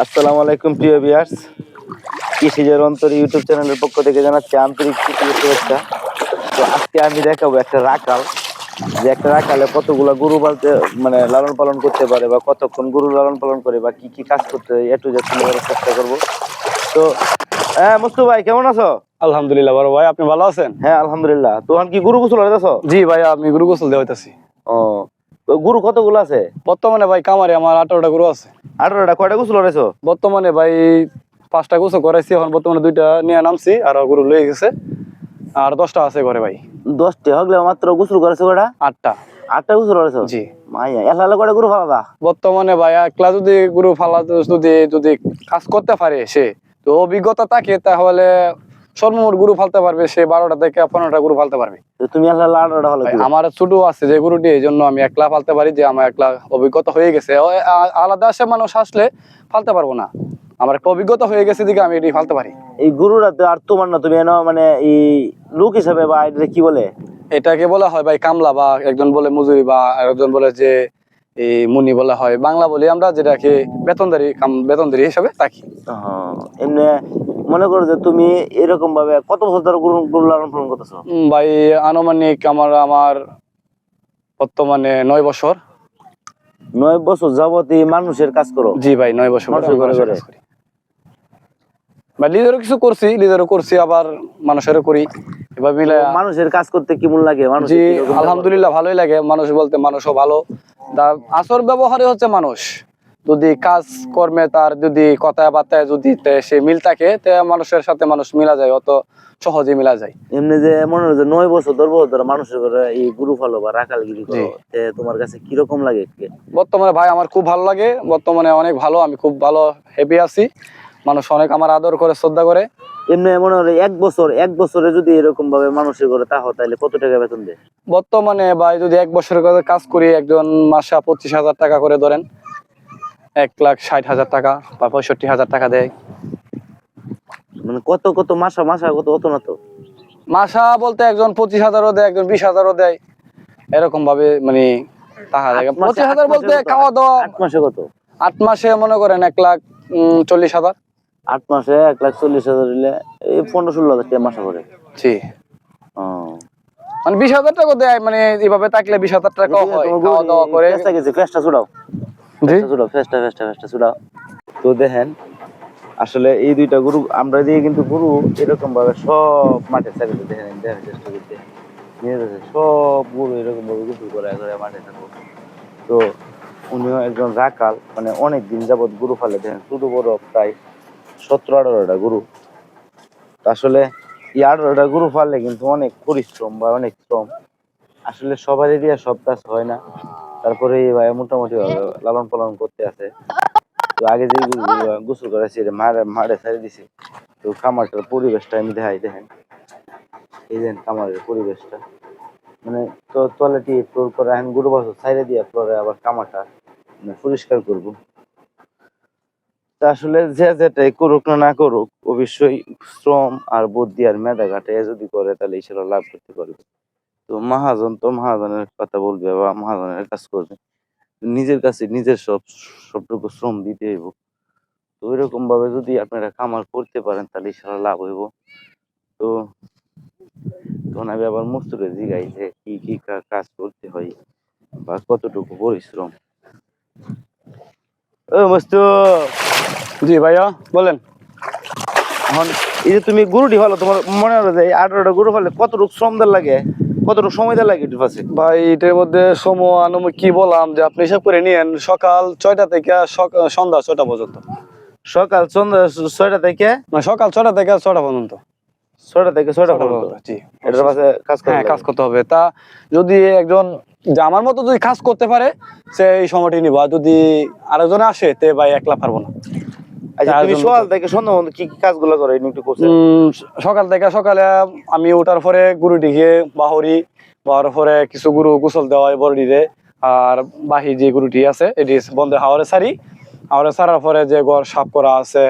আসসালামু আলাইকুম প্রিয় ভিউয়ার্স কৃষিজের অন্তর ইউটিউব চ্যানেলের পক্ষ থেকে জানাচ্ছি আন্তরিক শুভেচ্ছা। তো আজকে আমি দেখাবো একটা রাখাল যে একটা রাখালে কতগুলা গরু পালতে মানে লালন পালন করতে পারে বা কতক্ষণ গরু লালন পালন করে বা কি কি কাজ করতে হয় একটু যা তুলে ধরার চেষ্টা করব। তো হ্যাঁ মুস্তু ভাই কেমন আছো? আলহামদুলিল্লাহ বড় ভাই আপনি ভালো আছেন? হ্যাঁ আলহামদুলিল্লাহ। তোহান কি গরু গোসল হইতেছো? জি ভাই আমি গুরু গোসল দেওয়াইতেছি ও গরু কতগুলো আছে? বর্তমানে ভাই কামারে আমার আঠারোটা গরু আছে। আঠারোটা কয়টা গোসল হয়েছো বর্তমানে ভাই পাঁচটা গোসল করাইছি এখন বর্তমানে দুইটা নিয়ে নামছি আর গরু লয়ে গেছে। আর দশটা আছে ঘরে ভাই। দশটা হগলে মাত্র গোসল করেছ কটা আটটা। আটটা গোসল হয়েছো জি। মাইয়া এলালে কয়টা গরু ফালাদা বর্তমানে ভাই একলা যদি গরু ফালা যদি যদি কাজ করতে পারে সে তো অভিজ্ঞতা থাকে তাহলে সর্বমোট গরু ফালতে পারবে সে বারোটা থেকে পনেরোটা গরু ফালতে পারবে। তুমি আমার ছোট আছে যে গরুটি এই জন্য আমি একলা ফালতে পারি যে আমার একলা অভিজ্ঞতা হয়ে গেছে। আলাদা সে মানুষ আসলে ফালতে পারব না। আমার একটা অভিজ্ঞতা হয়ে গেছে দিকে আমি এটি ফালতে পারি। এই গরুটা তো আর তোমার না তুমি মানে এই লোক হিসাবে বা এটা কি বলে? এটাকে বলা হয় ভাই কামলা বা একজন বলে মজুরি বা একজন বলে যে এই মুনি বলা হয়। বাংলা বলি আমরা যেটাকে বেতনদারি কাম বেতনদারি হিসাবে থাকি। এমনি মনে করো যে তুমি এরকম ভাবে কত বছর ধরে গরু লালন পালন করতেছো? ভাই আনুমানিক আমার আমার বর্তমানে নয় বছর। নয় বছর যাবত মানুষের কাজ করো। জি ভাই নয় বছর মানুষের ঘরে কাজ করি। ভাই লিডারও কিছু করছি লিডারও করছি আবার মানুষেরও করি। এবার মিলে মানুষের কাজ করতে কেমন লাগে? মানুষ জি আলহামদুলিল্লাহ ভালোই লাগে মানুষ বলতে মানুষও ভালো। আসর ব্যবহারে হচ্ছে মানুষ। যদি কাজ কর্মে তার যদি কথায় বার্তায় যদি সে মিল থাকে তে মানুষের সাথে মানুষ মিলা যায় অত সহজে মিলা যায়। এমনি যে মনে হয় যে নয় বছর দশ বছর ধরে মানুষের ঘরে এই গরু ফালো বা রাখালগিরি করো তোমার কাছে কীরকম লাগে? বর্তমানে ভাই আমার খুব ভালো লাগে বর্তমানে অনেক ভালো আমি খুব ভালো হ্যাপি আছি। মানুষ অনেক আমার আদর করে শ্রদ্ধা করে। এমনি মনে হয় এক বছর এক বছরে যদি এরকম ভাবে মানুষের ঘরে তাহো তাহলে কত টাকা বেতন দেয়? বর্তমানে ভাই যদি এক বছরের কাজ করি একজন মাসে পঁচিশ হাজার টাকা করে ধরেন। এক লাখ ষাট হাজার টাকা বা পঁয়ষট্টি হাজার টাকা দেয়। মানে কত কত মাসা মাসা কত কত না তো? মাসা বলতে একজন পঁচিশ হাজারও দেয় একজন বিশ হাজারও দেয়। এরকম ভাবে মানে টাকা দেয়। পঁচিশ হাজার বলতে খাওয়া দাওয়া আট মাসে কত? আট মাসে মনে করেন এক লাখ চল্লিশ হাজার। আট মাসে এক লাখ চল্লিশ হাজার হইলে এই পনেরো ষোলো হাজার টাকা মাসা করে। জি। মানে বিশ হাজার টাকা দেয় মানে এইভাবে থাকলে বিশ হাজার টাকা হয় খাওয়া দাওয়া করে। ছুড়াও। তো দেখেন, আসলে এই দুইটা গরু আমরা দিয়ে কিন্তু গরু এরকম ভাবে সব মাঠে ছেড়ে দেখেন চেষ্টা করতে সব গরু এরকম ভাবে গোসল করে করে মাঠে থাকব তো উনিও একজন রাকাল মানে অনেক দিন যাবত গরু ফালে দেখেন, শুধু বড় প্রায় সতেরো, আঠারোটা গরু। আসলে এই আঠারোটা গরু ফালে কিন্তু অনেক পরিশ্রম বা অনেক শ্রম। আসলে সবারই দিয়ে সব কাজ হয় না। তারপরে এই ভাই মোটামুটি লালন পালন করতে আছে। তো আগে যে গোসল করেছি মারে মারে ছেড়ে দিছি। তো খামারটার পরিবেশটা আমি দেখাই, দেখেন। এই দেখেন খামারের পরিবেশটা। মানে তো টয়লেটি ফ্লোর করে এখন গরু বছর ছাইড়ে দিয়ে ফ্লোরে আবার কামাটা মানে পরিষ্কার করব। তা আসলে যে যেটাই করুক না না করুক, অবশ্যই শ্রম আর বুদ্ধি আর মেধা ঘাটে যদি করে, তাহলে ইনশাল্লাহ লাভ করতে পারবে। তো মহাজন তো মহাজনের কথা বলবে বা মহাজনের কাজ করবে। নিজের কাছে নিজের সব সবটুকু শ্রম দিতে হইব। তো ওইরকম ভাবে যদি আপনারা কামার করতে পারেন তাহলে সারা লাভ হইব। তো তখন আমি আবার মস্তুরে জিগাই যে কি কি কাজ করতে হয় বা কতটুকু পরিশ্রম। ও মস্তু! জি ভাইয়া বলেন। এখন এই যে তুমি গরুটি ভালো তোমার মনে হলো যে আঠারোটা গরু ফেলে কতটুকু শ্রম লাগে? কতটুকু সময় দেওয়ার লাগে একটু ভাই এটার মধ্যে সময় আনুমানিক কি বললাম যে আপনি হিসাব করে নিয়েন সকাল ছয়টা থেকে সন্ধ্যা ছয়টা পর্যন্ত। সকাল সন্ধ্যা ছয়টা থেকে? সকাল ছয়টা থেকে ছয়টা পর্যন্ত। ছয়টা থেকে ছয়টা পর্যন্ত। জি। এটার পাশে কাজ হ্যাঁ কাজ করতে হবে। তা যদি একজন যে আমার মতো যদি কাজ করতে পারে সে এই সময়টি নিব। আর যদি আরেকজন আসে তে ভাই একলা পারব না। আচ্ছা তুমি সকাল থেকে সন্ধ্যা পর্যন্ত কি কি কাজগুলো করো? একটু কোথায় সকাল থেকে সকালে আমি ওঠার পরে গরু বাহরি বাহর পরে কিছু গরু গোসল দেওয়া হয় বড়িরে আর বাহি যে গরুটি আছে এটি বন্ধে হাওয়ারে সারি। হাওয়ারে সারার পরে যে ঘর সাফ করা আছে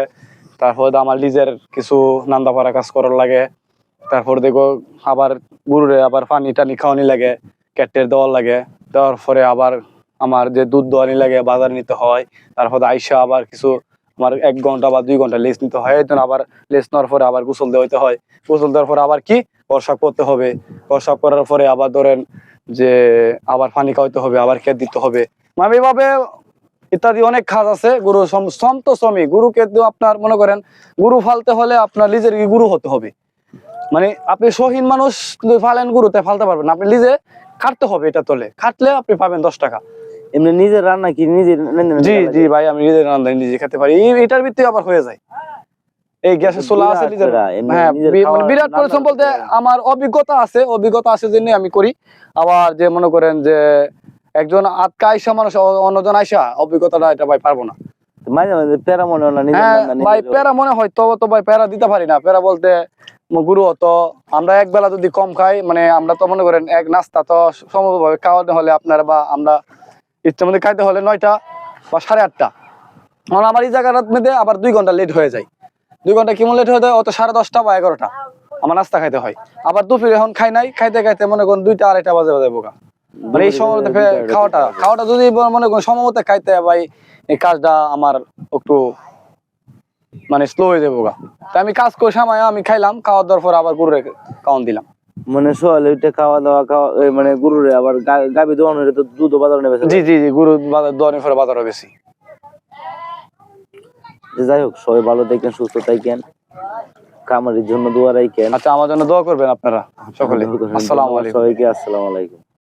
তারপর আমার নিজের কিছু নান্দা পাড়া কাজ করার লাগে। তারপর দেখো আবার গরুরে আবার পানি টানি খাওয়ানি লাগে ক্যাটের দেওয়ার লাগে। দেওয়ার পরে আবার আমার যে দুধ দোয়ানি লাগে বাজার নিতে হয়। তারপর আইসা আবার কিছু আমার এক ঘণ্টা বা দুই ঘণ্টা লেস নিতে হয় তো আবার লেস নেওয়ার পরে আবার গোসল দেওয়াতে হয়। গোসল দেওয়ার পরে আবার কি? বর্ষা করতে হবে। বর্ষা করার পরে আবার ধরেন যে আবার পানি খাওয়াইতে হবে, আবার খেত দিতে হবে। মানে এভাবে ইত্যাদি অনেক কাজ আছে। গুরু সন্ত শ্রমিক গুরুকে আপনার মনে করেন গুরু ফালতে হলে আপনার নিজের গুরু হতে হবে। মানে আপনি সহীন মানুষ যদি ফালেন গুরুতে, ফালতে পারবেন আপনি নিজে খাটতে হবে এটা তোলে। খাটলে আপনি পাবেন দশ টাকা। এমনি নিজের রান্না কি নিজের জি জি ভাই আমি নিজের রান্না নিজে খেতে পারি। এটার ভিত্তি আবার হয়ে যায়। এই গ্যাসের চুলা আছে বিরাট হ্যাঁ মানে বিরাট পরিশ্রম বলতে আমার অভিজ্ঞতা আছে অভিজ্ঞতা আছে জন্য আমি করি। আবার যে মনে করেন যে একজন আটকা আইসা মানুষ অন্যজন আইসা অভিজ্ঞতাটা এটা ভাই পারব না। মাঝে মাঝে প্যারা মনে হয় হ্যাঁ ভাই প্যারা মনে হয় তো তো ভাই প্যারা দিতে পারি না। প্যারা বলতে গুরু অত আমরা এক বেলা যদি কম খাই মানে আমরা তো মনে করেন এক নাস্তা তো সমভাবে খাওয়াতে হলে আপনার বা আমরা ইচ্ছে মধ্যে খাইতে হলে নয়টা বা সাড়ে আটটা। মানে আমার এই জায়গাটার মধ্যে আবার দুই ঘণ্টা লেট হয়ে যায়। দুই ঘণ্টা কেমন লেট হয়ে যায়? অত সাড়ে দশটা বা এগারোটা। আমার নাস্তা খাইতে হয়। আবার দুপুরে এখন খাই নাই খাইতে খাইতে মনে করুন দুইটা আড়াইটা বাজে বাজে বোকা। মানে এই সময় খাওয়াটা খাওয়াটা যদি মনে করেন সময় মতো খাইতে ভাই এই কাজটা আমার একটু মানে স্লো হয়ে যাব গা তা আমি কাজ করে সময় আমি খাইলাম খাওয়ার দেওয়ার পর আবার গরুরে কাউন দিলাম। মানে সোয়াল ওইটা খাওয়া দাওয়া খাওয়া মানে গরুরে আবার গাভী দোয়ানো তো দুধ বাজার নেবে জি জি জি গরু বাজার দোয়ানোর পরে বাজারও বেশি। যাই হোক সবাই ভালো থাকেন সুস্থ থাকেন কামারির জন্য দোয়া রাখেন। আচ্ছা আমার জন্য দোয়া করবেন আপনারা সকলে। আসসালামু আলাইকুম। সবাইকে আসসালামু আলাইকুম।